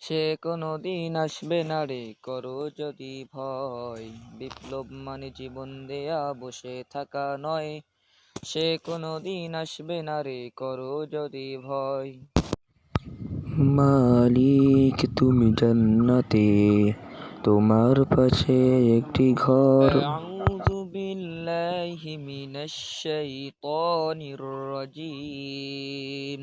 সে কোনো দিন আসবে না রে, করো যদি ভয়। বিপ্লব মানে জীবন দেয়া, বসে থাকা নয়। সে কোনো দিন আসবে না রে, করো যদি ভয়। মালিক, তুমি জান্নাতে, তোমার পাশে একটি ঘর। আউযু বিল্লাহি মিনাশ শাইতানির রাজিম।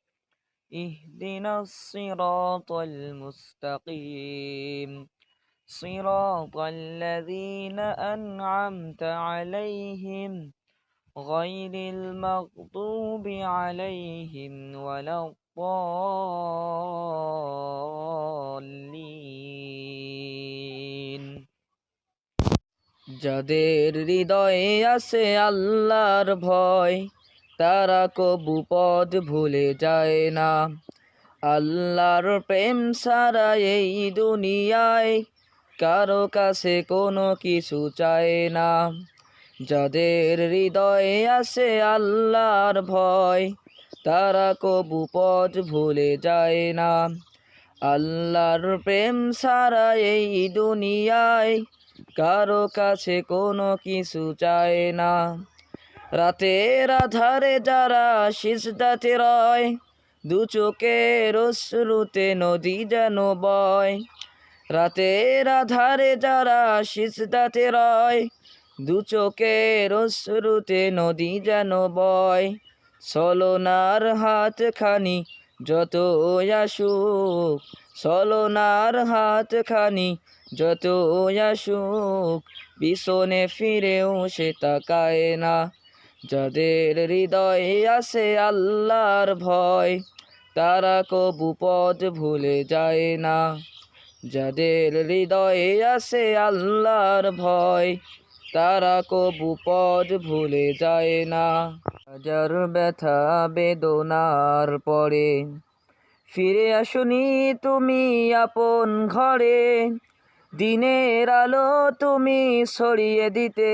اهدنا الصراط المستقيم صراط الذين أنعمت عليهم غير المغضوب عليهم ولا الضالين যাদের হৃদয়ে আছে আল্লাহর ভয় তারা কবু পদ ভুলে যায় না। আল্লাহর প্রেম সারা এই দুনিয়ায় কারও কাছে কোনো কিছু চায় না। যাদের হৃদয়ে আছে আল্লাহর ভয়, তারা কবু পথ ভুলে যায় না। আল্লাহর প্রেম সারা এই দুনিয়ায় কারও কাছে কোনো কিছু চায় না। রাতের আধারে যারা সিজদাতে রয়, দু চোখের অশ্রুতে নদী যেন বয়। রাতের আধারে যারা সিজদাতে রয়, দু চোখের অশ্রুতে নদী যেন বয়। সলনার হাত খানি যত আসুক, সলনার হাত খানি যত আসুক, পিছনে ফিরেও সে তাকায় না। যাদের হৃদয়ে আছে আল্লাহর ভয়, তারা কবু পদ ভুলে যায় না। যাদের হৃদয়ে আছে আল্লাহর ভয়, তারা কবু পদ ভুলে যায় না। হাজার ব্যথা বেদনার পরে ফিরে আসুনি তুমি আপন ঘরে, দিনের আলো তুমি ছড়িয়ে দিতে।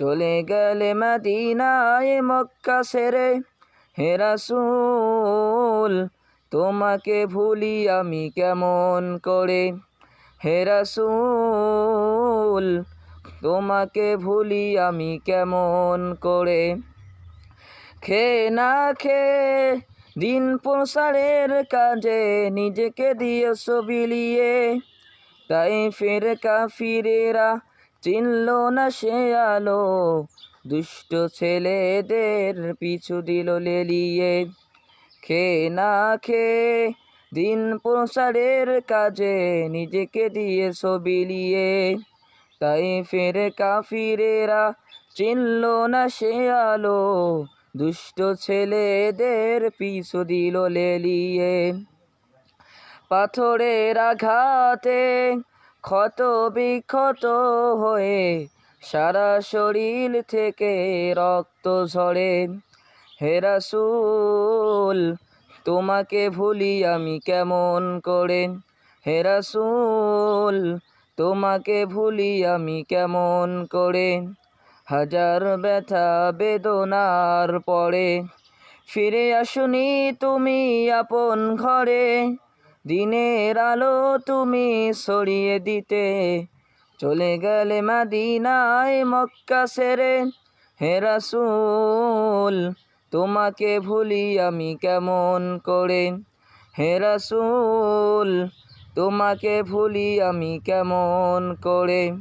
চলে গেলে মাদিনায় মক্কা সেরে হেরাসুল তোমাকে ভুলি আমি কেমন করে? হেরাসুল তোমাকে ভুলি আমি কেমন করে? খে না খে দিন প্রসারের কাজে নিজেকে দিয়েছ বিলিয়ে, তাই ফের কা কাফিরেরা চিনল না সে আলো। দুষ্ট ছেলেদের পিছু দিল লেলিয়ে। খে না খে দিন প্রসারের কাজে নিজেকে দিয়েছ বিলিয়ে। তাই ফের কাফিরেরা চিনল না সে আলো। দুষ্ট ছেলেদের পিছু দিল লেলিয়ে। পাথরের আঘাতে ক্ষত বিক্ষত হয়ে সারা শরীর থেকে রক্ত ঝরে। হেরাসুল তোমাকে ভুলি আমি কেমন করে? হেরাসুল তোমাকে ভুলি আমি কেমন করে? হাজার ব্যথা বেদনার পরে ফিরে আসুনি তুমি আপন ঘরে। দিনের আলো তুমি সরিয়ে দিতে। চলে গেলে মাদিনায় মক্কা সেরে, হে রাসূল, তোমাকে ভুলি আমি কেমন করে? হে রাসূল, তোমাকে ভুলি আমি কেমন করে?